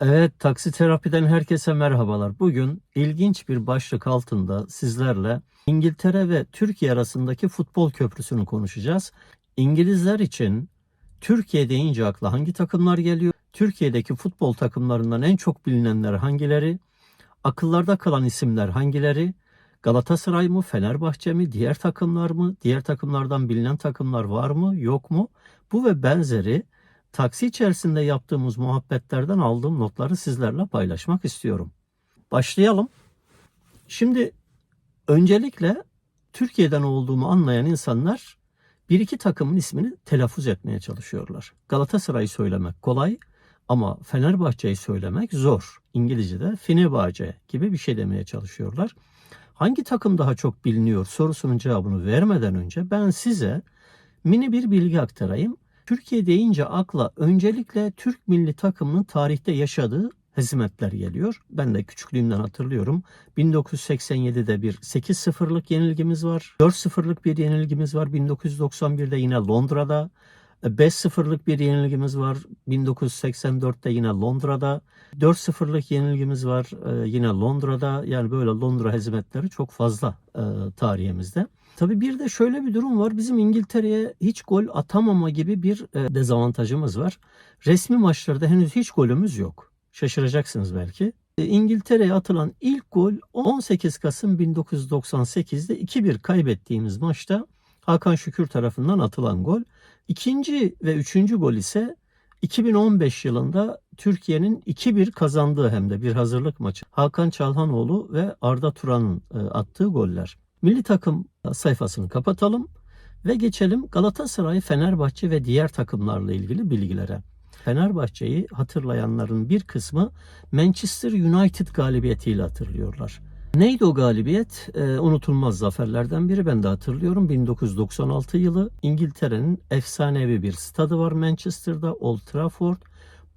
Evet, taksi terapiden herkese merhabalar. Bugün ilginç bir başlık altında sizlerle İngiltere ve Türkiye arasındaki futbol köprüsünü konuşacağız. İngilizler için Türkiye deyince akla hangi takımlar geliyor? Türkiye'deki futbol takımlarından en çok bilinenler hangileri? Akıllarda kalan isimler hangileri? Galatasaray mı, Fenerbahçe mi, diğer takımlar mı? Diğer takımlardan bilinen takımlar var mı, yok mu? Bu ve benzeri taksi içerisinde yaptığımız muhabbetlerden aldığım notları sizlerle paylaşmak istiyorum. Başlayalım. Şimdi öncelikle Türkiye'den olduğumu anlayan insanlar bir iki takımın ismini telaffuz etmeye çalışıyorlar. Galatasaray'ı söylemek kolay ama Fenerbahçe'yi söylemek zor. İngilizce'de Fenerbahçe gibi bir şey demeye çalışıyorlar. Hangi takım daha çok biliniyor sorusunun cevabını vermeden önce ben size mini bir bilgi aktarayım. Türkiye deyince akla öncelikle Türk milli takımının tarihte yaşadığı hizmetler geliyor. Ben de küçüklüğümden hatırlıyorum. 1987'de bir 8-0'lık yenilgimiz var. 4-0'lık bir yenilgimiz var. 1991'de yine Londra'da. 5-0'lık bir yenilgimiz var 1984'te yine Londra'da. 4-0'lık yenilgimiz var e, yine Londra'da. Yani böyle Londra hizmetleri çok fazla e, tarihimizde. Tabii bir de şöyle bir durum var. Bizim İngiltere'ye hiç gol atamama gibi bir e, dezavantajımız var. Resmi maçlarda henüz hiç golümüz yok. Şaşıracaksınız belki. E, İngiltere'ye atılan ilk gol 18 Kasım 1998'de 2-1 kaybettiğimiz maçta Hakan Şükür tarafından atılan gol. İkinci ve üçüncü gol ise 2015 yılında Türkiye'nin 2-1 kazandığı hem de bir hazırlık maçı. Hakan Çalhanoğlu ve Arda Turan'ın e, attığı goller. Milli takım sayfasını kapatalım ve geçelim Galatasaray, Fenerbahçe ve diğer takımlarla ilgili bilgilere. Fenerbahçe'yi hatırlayanların bir kısmı Manchester United galibiyetiyle hatırlıyorlar. Neydi o galibiyet? Ee, unutulmaz zaferlerden biri ben de hatırlıyorum. 1996 yılı İngiltere'nin efsanevi bir stadı var Manchester'da Old Trafford.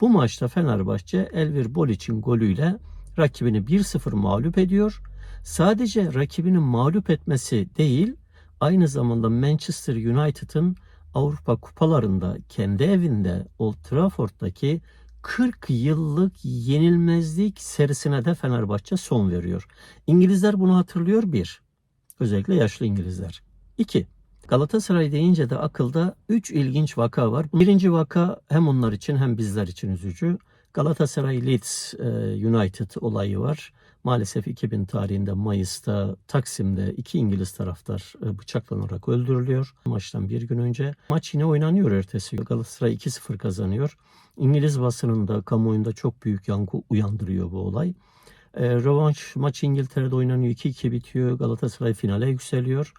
Bu maçta Fenerbahçe Elvir Bolic'in golüyle rakibini 1-0 mağlup ediyor. Sadece rakibinin mağlup etmesi değil, aynı zamanda Manchester United'ın Avrupa kupalarında kendi evinde Old Trafford'daki 40 yıllık yenilmezlik serisine de Fenerbahçe son veriyor. İngilizler bunu hatırlıyor bir. Özellikle yaşlı İngilizler. İki. Galatasaray deyince de akılda 3 ilginç vaka var. Birinci vaka hem onlar için hem bizler için üzücü. Galatasaray Leeds e, United olayı var. Maalesef 2000 tarihinde Mayıs'ta Taksim'de iki İngiliz taraftar e, bıçaklanarak öldürülüyor. Maçtan bir gün önce. Maç yine oynanıyor ertesi gün. Galatasaray 2-0 kazanıyor. İngiliz basınında, kamuoyunda çok büyük yankı uyandırıyor bu olay. E, rövanş maç İngiltere'de oynanıyor. 2-2 bitiyor. Galatasaray finale yükseliyor.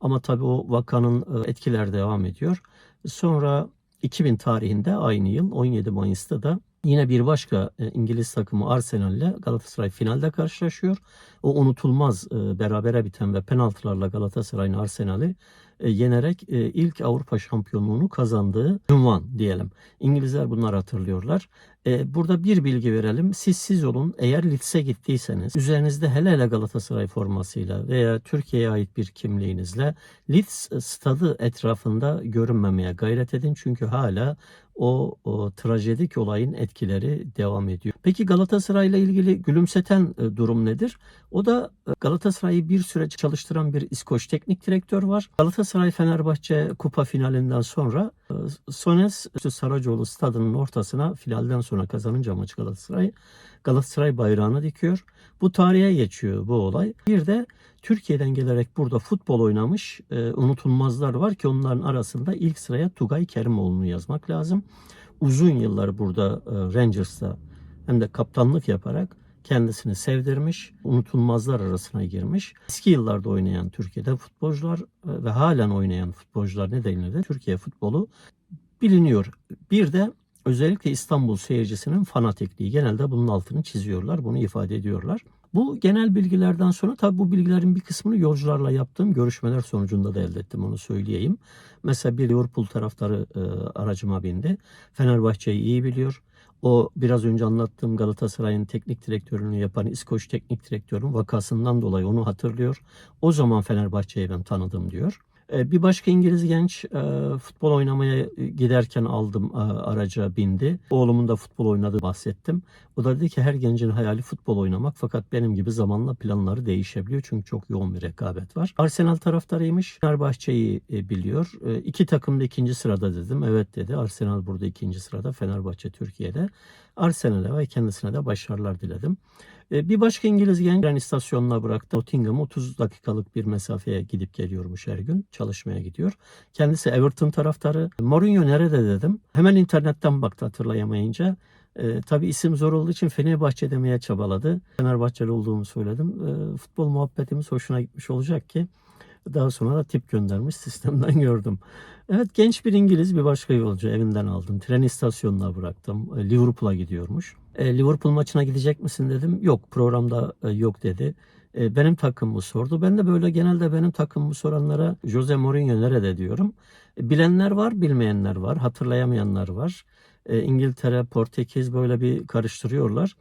Ama tabii o vakanın e, etkiler devam ediyor. Sonra 2000 tarihinde aynı yıl 17 Mayıs'ta da Yine bir başka e, İngiliz takımı Arsenal ile Galatasaray finalde karşılaşıyor. O unutulmaz e, berabere biten ve penaltılarla Galatasaray'ın Arsenal'i e, yenerek ilk Avrupa şampiyonluğunu kazandığı ünvan diyelim. İngilizler bunları hatırlıyorlar. Burada bir bilgi verelim. Siz siz olun. Eğer Leeds'e gittiyseniz üzerinizde hele hele Galatasaray formasıyla veya Türkiye'ye ait bir kimliğinizle Leeds stadı etrafında görünmemeye gayret edin. Çünkü hala o, o trajedik olayın etkileri devam ediyor. Peki Galatasaray ile ilgili gülümseten e, durum nedir? O da e, Galatasaray'ı bir süre çalıştıran bir İskoç teknik direktör var. Galatasaray Fenerbahçe kupa finalinden sonra e, Sones Saracoğlu stadının ortasına finalden sonra kazanınca maç Galatasaray Galatasaray bayrağını dikiyor. Bu tarihe geçiyor bu olay. Bir de Türkiye'den gelerek burada futbol oynamış e, unutulmazlar var ki onların arasında ilk sıraya Tugay Kerimoğlu'nu yazmak lazım. Uzun yıllar burada e, Rangers'ta hem de kaptanlık yaparak kendisini sevdirmiş, unutulmazlar arasına girmiş. Eski yıllarda oynayan Türkiye'de futbolcular e, ve halen oynayan futbolcular nedeniyle de Türkiye futbolu biliniyor. Bir de özellikle İstanbul seyircisinin fanatikliği genelde bunun altını çiziyorlar, bunu ifade ediyorlar. Bu genel bilgilerden sonra tabi bu bilgilerin bir kısmını yolcularla yaptığım görüşmeler sonucunda da elde ettim onu söyleyeyim. Mesela bir Liverpool taraftarı e, aracıma bindi. Fenerbahçe'yi iyi biliyor. O biraz önce anlattığım Galatasaray'ın teknik direktörünü yapan İskoç teknik direktörün vakasından dolayı onu hatırlıyor. O zaman Fenerbahçe'yi ben tanıdım diyor. E, Bir başka İngiliz genç e, futbol oynamaya giderken aldım e, araca bindi. Oğlumun da futbol oynadığı bahsettim. O da dedi ki her gencin hayali futbol oynamak fakat benim gibi zamanla planları değişebiliyor çünkü çok yoğun bir rekabet var. Arsenal taraftarıymış. Fenerbahçe'yi e, biliyor. E, İki takım da ikinci sırada dedim. Evet dedi. Arsenal burada ikinci sırada. Fenerbahçe Türkiye'de. Arsenal'e ve kendisine de başarılar diledim. E, Bir başka İngiliz genç tren istasyonuna bıraktı. Nottingham'a 30 dakikalık bir mesafeye gidip geliyormuş her gün. Çalışmaya gidiyor. Kendisi Everton taraftarı. Mourinho nerede dedim. Hemen internetten baktı hatırlayamayınca. E, tabii isim zor olduğu için Fenerbahçe demeye çabaladı. Fenerbahçeli olduğumu söyledim. E, futbol muhabbetimiz hoşuna gitmiş olacak ki daha sonra da tip göndermiş sistemden gördüm. Evet genç bir İngiliz bir başka yolcu evinden aldım. Tren istasyonuna bıraktım. E, Liverpool'a gidiyormuş. E, Liverpool maçına gidecek misin dedim. Yok programda e, yok dedi. E, benim takımımı sordu. Ben de böyle genelde benim takımımı soranlara Jose Mourinho nerede diyorum. Bilenler var bilmeyenler var. Hatırlayamayanlar var. İngiltere, Portekiz böyle bir karıştırıyorlar.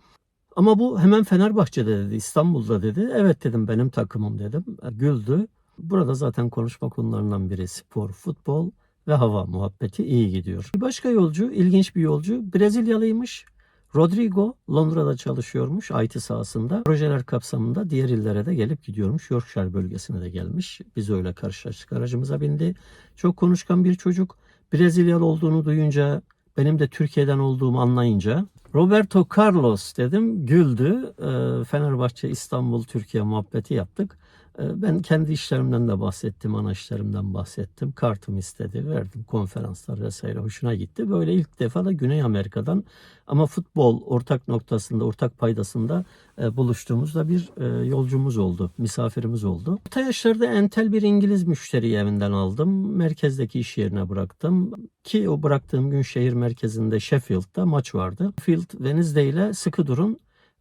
Ama bu hemen Fenerbahçe'de dedi, İstanbul'da dedi. Evet dedim benim takımım dedim. Güldü. Burada zaten konuşma konularından biri spor, futbol ve hava muhabbeti iyi gidiyor. Bir başka yolcu, ilginç bir yolcu, Brezilyalıymış. Rodrigo Londra'da çalışıyormuş IT sahasında. Projeler kapsamında diğer illere de gelip gidiyormuş. Yorkshire bölgesine de gelmiş. Biz öyle karşılaştık. Aracımıza bindi. Çok konuşkan bir çocuk. Brezilyalı olduğunu duyunca, benim de Türkiye'den olduğumu anlayınca Roberto Carlos dedim. Güldü. Ee, Fenerbahçe İstanbul Türkiye muhabbeti yaptık. Ee, Ben kendi işlerimden de bahsettim, ana işlerimden bahsettim. Kartımı istedi, verdim konferanslar vesaire hoşuna gitti. Böyle ilk defa da Güney Amerika'dan ama futbol ortak noktasında, ortak paydasında e, buluştuğumuzda bir e, yolcumuz oldu, misafirimiz oldu. Orta yaşlarda entel bir İngiliz müşteriyi evinden aldım. Merkezdeki iş yerine bıraktım. Ki o bıraktığım gün şehir merkezinde Sheffield'da maç vardı. Sheffield Wednesday ile sıkı durun.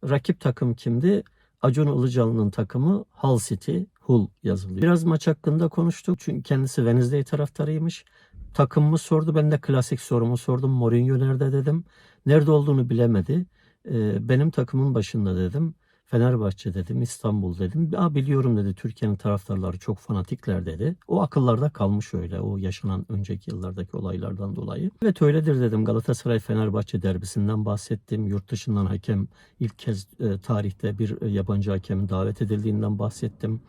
Rakip takım kimdi? Acun Ilıcalı'nın takımı Hull City, Hull yazılıyor. Biraz maç hakkında konuştuk çünkü kendisi Wednesday taraftarıymış. Takımımı sordu, ben de klasik sorumu sordum. Mourinho nerede dedim. Nerede olduğunu bilemedi. Ee, benim takımın başında dedim. Fenerbahçe dedim, İstanbul dedim. Aa, biliyorum dedi Türkiye'nin taraftarları çok fanatikler dedi. O akıllarda kalmış öyle o yaşanan önceki yıllardaki olaylardan dolayı. Evet öyledir dedim Galatasaray Fenerbahçe derbisinden bahsettim. Yurt dışından hakem ilk kez e, tarihte bir e, yabancı hakemin davet edildiğinden bahsettim.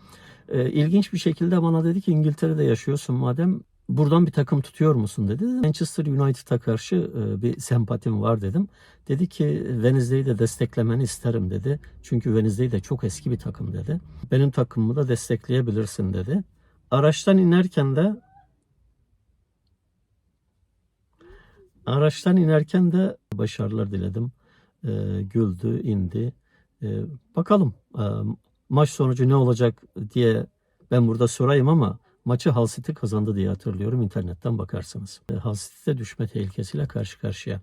E, ilginç bir şekilde bana dedi ki İngiltere'de yaşıyorsun madem buradan bir takım tutuyor musun dedi. Manchester United'a karşı e, bir sempatim var dedim. Dedi ki Wednesday'i de desteklemeni isterim dedi. Çünkü Wednesday de çok eski bir takım dedi. Benim takımımı da destekleyebilirsin dedi. Araçtan inerken de araçtan inerken de başarılar diledim. E, güldü, indi. E, bakalım e, maç sonucu ne olacak diye ben burada sorayım ama maçı Hull City kazandı diye hatırlıyorum. İnternetten bakarsınız. E, Hull City'de düşme tehlikesiyle karşı karşıya.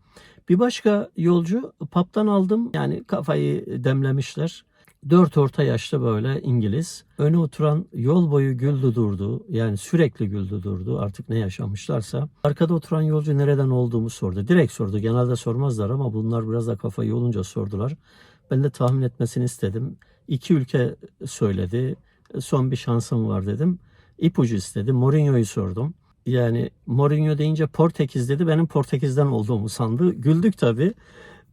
Bir başka yolcu pub'dan aldım. Yani kafayı demlemişler. Dört orta yaşlı böyle İngiliz. Öne oturan yol boyu güldü durdu. Yani sürekli güldü durdu. Artık ne yaşamışlarsa. Arkada oturan yolcu nereden olduğumu sordu. Direkt sordu. Genelde sormazlar ama bunlar biraz da kafayı olunca sordular. Ben de tahmin etmesini istedim. İki ülke söyledi. Son bir şansım var dedim. İpucu istedi. Mourinho'yu sordum. Yani Mourinho deyince Portekiz dedi. Benim Portekiz'den olduğumu sandı. Güldük tabii.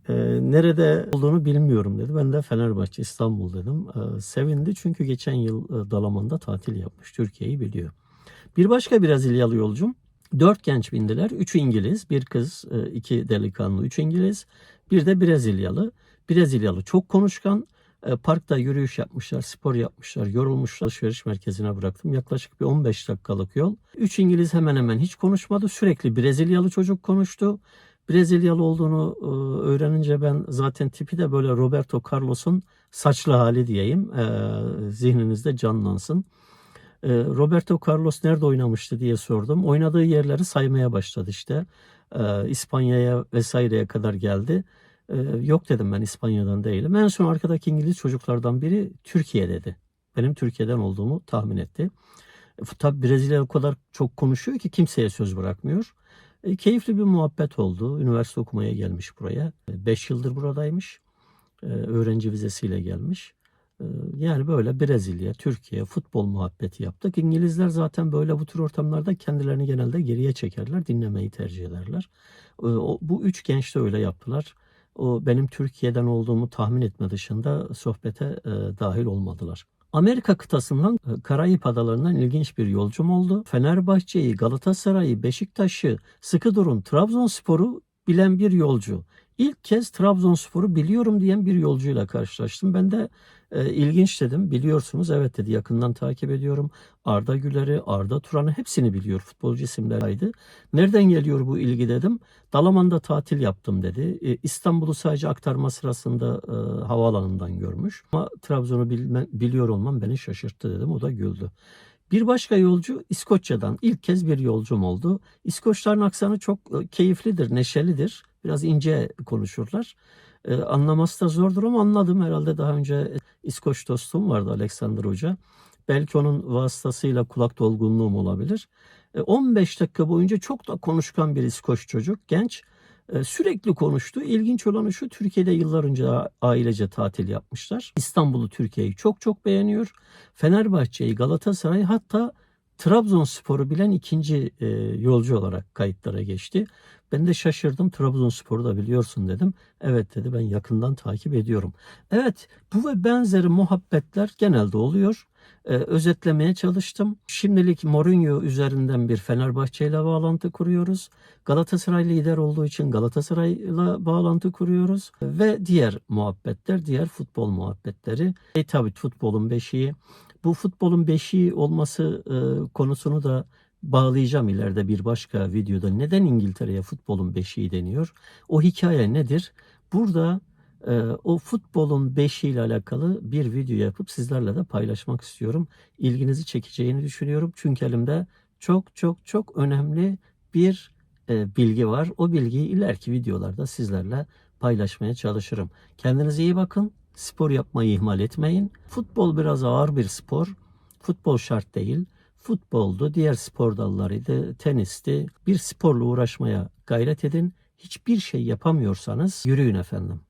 Ee, nerede olduğunu bilmiyorum dedi. Ben de Fenerbahçe İstanbul dedim. Ee, sevindi çünkü geçen yıl e, Dalaman'da tatil yapmış. Türkiye'yi biliyor. Bir başka Brezilyalı yolcum. Dört genç bindiler. Üçü İngiliz, bir kız, e, iki delikanlı, üç İngiliz. Bir de Brezilyalı. Brezilyalı çok konuşkan. E, Parkta yürüyüş yapmışlar, spor yapmışlar, yorulmuşlar. Alışveriş merkezine bıraktım. Yaklaşık bir 15 dakikalık yol. Üç İngiliz hemen hemen hiç konuşmadı. Sürekli Brezilyalı çocuk konuştu. Brezilyalı olduğunu e, öğrenince ben zaten tipi de böyle Roberto Carlos'un saçlı hali diyeyim. E, zihninizde canlansın. Roberto Carlos nerede oynamıştı diye sordum. Oynadığı yerleri saymaya başladı işte. İspanya'ya vesaireye kadar geldi. E, yok dedim ben İspanya'dan değilim. En son arkadaki İngiliz çocuklardan biri Türkiye dedi. Benim Türkiye'den olduğumu tahmin etti. E, Tabi Brezilya o kadar çok konuşuyor ki kimseye söz bırakmıyor. E, keyifli bir muhabbet oldu. Üniversite okumaya gelmiş buraya. 5 yıldır buradaymış. E, öğrenci vizesiyle gelmiş. Ee, Yani böyle Brezilya, Türkiye futbol muhabbeti yaptık. İngilizler zaten böyle bu tür ortamlarda kendilerini genelde geriye çekerler, dinlemeyi tercih ederler. Ee, o- Bu üç genç de öyle yaptılar. O benim Türkiye'den olduğumu tahmin etme dışında sohbete e, dahil olmadılar. Amerika kıtasından e, Karayip Adalarından ilginç bir yolcum oldu. Fenerbahçe'yi, Galatasaray'ı, Beşiktaş'ı, sıkı Trabzonspor'u bilen bir yolcu. İlk kez Trabzonspor'u biliyorum diyen bir yolcuyla karşılaştım. Ben de e, ilginç dedim. Biliyorsunuz evet dedi. Yakından takip ediyorum. Arda Güler'i, Arda Turan'ı hepsini biliyor. Futbolcu isimleriydi. Nereden geliyor bu ilgi dedim. Dalaman'da tatil yaptım dedi. E, İstanbul'u sadece aktarma sırasında e, havaalanından görmüş. Ama Trabzon'u bilme- biliyor olmam beni şaşırttı dedim. O da güldü. Bir başka yolcu İskoçya'dan ilk kez bir yolcum oldu. İskoçların aksanı çok e, keyiflidir, neşelidir. Biraz ince konuşurlar. E, anlaması da zordur ama anladım. Herhalde daha önce İskoç dostum vardı Alexander Hoca. Belki onun vasıtasıyla kulak dolgunluğum olabilir. E, 15 dakika boyunca çok da konuşkan bir İskoç çocuk, genç. E, Sürekli konuştu. İlginç olanı şu, Türkiye'de yıllar önce ailece tatil yapmışlar. İstanbul'u, Türkiye'yi çok çok beğeniyor. Fenerbahçe'yi, Galatasaray'ı hatta Trabzonspor'u bilen ikinci e, yolcu olarak kayıtlara geçti. Ben de şaşırdım. Trabzonspor'u da biliyorsun dedim. Evet dedi ben yakından takip ediyorum. Evet bu ve benzeri muhabbetler genelde oluyor. Ee, özetlemeye çalıştım. Şimdilik Mourinho üzerinden bir Fenerbahçe ile bağlantı kuruyoruz. Galatasaray lider olduğu için Galatasaray'la bağlantı kuruyoruz. Ve diğer muhabbetler, diğer futbol muhabbetleri. E tabi futbolun beşiği. Bu futbolun beşiği olması e, konusunu da bağlayacağım ileride bir başka videoda. Neden İngiltere'ye futbolun beşiği deniyor? O hikaye nedir? Burada e, o futbolun beşiğiyle alakalı bir video yapıp sizlerle de paylaşmak istiyorum. İlginizi çekeceğini düşünüyorum. Çünkü elimde çok çok çok önemli bir e, bilgi var. O bilgiyi ileriki videolarda sizlerle paylaşmaya çalışırım. Kendinize iyi bakın. Spor yapmayı ihmal etmeyin. Futbol biraz ağır bir spor. Futbol şart değil. Futboldu, diğer spor dallarıydı, tenisti. Bir sporla uğraşmaya gayret edin. Hiçbir şey yapamıyorsanız yürüyün efendim.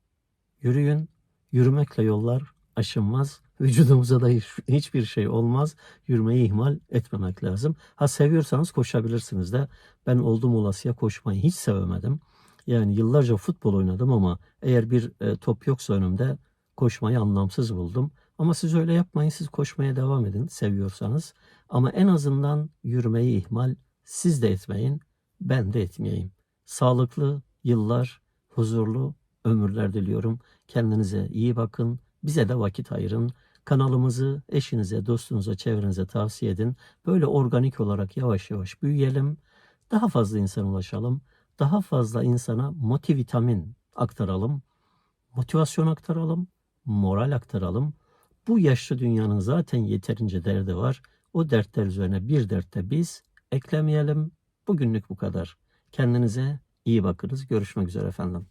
Yürüyün. Yürümekle yollar aşınmaz. Vücudumuza da hiç- hiçbir şey olmaz. Yürümeyi ihmal etmemek lazım. Ha seviyorsanız koşabilirsiniz de. Ben oldum olasıya koşmayı hiç sevemedim. Yani yıllarca futbol oynadım ama eğer bir e, top yoksa önümde koşmayı anlamsız buldum. Ama siz öyle yapmayın. Siz koşmaya devam edin seviyorsanız. Ama en azından yürümeyi ihmal siz de etmeyin. Ben de etmeyeyim. Sağlıklı yıllar, huzurlu ömürler diliyorum. Kendinize iyi bakın. Bize de vakit ayırın. Kanalımızı eşinize, dostunuza, çevrenize tavsiye edin. Böyle organik olarak yavaş yavaş büyüyelim. Daha fazla insana ulaşalım. Daha fazla insana motivitamin aktaralım. Motivasyon aktaralım. Moral aktaralım. Bu yaşlı dünyanın zaten yeterince derdi var. O dertler üzerine bir dert de biz eklemeyelim. Bugünlük bu kadar. Kendinize iyi bakınız. Görüşmek üzere efendim.